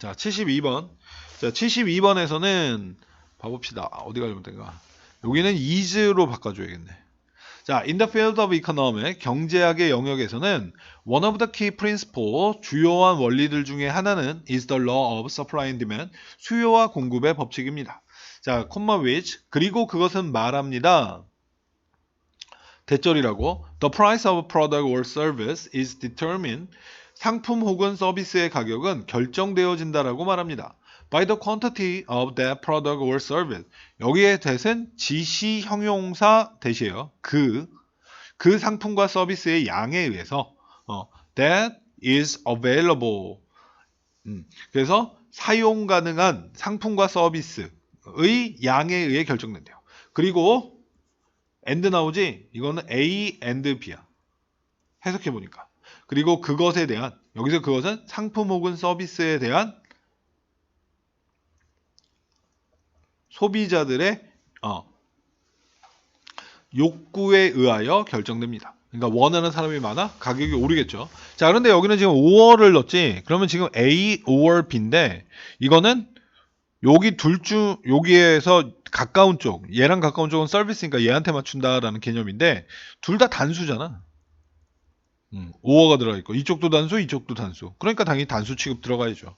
자, 72번. 자, 72번에서는 봐봅시다. 어디 가면 된가? 여기는 is로 바꿔줘야겠네. 자, in the field of economics, 경제학의 영역에서는 one of the key principle, 주요한 원리들 중에 하나는 is the law of supply and demand, 수요와 공급의 법칙입니다. 자, 콤마 which, 그리고 그것은 말합니다. 대절이라고 the price of a product or service is determined 상품 혹은 서비스의 가격은 결정되어진다라고 말합니다. by the quantity of that product or service. 여기에 대신 지시 형용사 대시예요. 그, 그 상품과 서비스의 양에 의해서 어, that is available. 음, 그래서 사용 가능한 상품과 서비스의 양에 의해 결정된대요. 그리고 and 나오지? 이거는 A and B야. 해석해 보니까. 그리고 그것에 대한 여기서 그것은 상품 혹은 서비스에 대한 소비자들의 어, 욕구에 의하여 결정됩니다. 그러니까 원하는 사람이 많아 가격이 오르겠죠. 자, 그런데 여기는 지금 5월을 넣었지. 그러면 지금 A, 5월 B인데 이거는 여기 둘 중 여기에서 가까운 쪽, 얘랑 가까운 쪽은 서비스니까 얘한테 맞춘다라는 개념인데 둘 다 단수잖아. 음, 5어가 들어가 있고 이쪽도 단수, 이쪽도 단수. 그러니까 당연히 단수 취급 들어가야죠.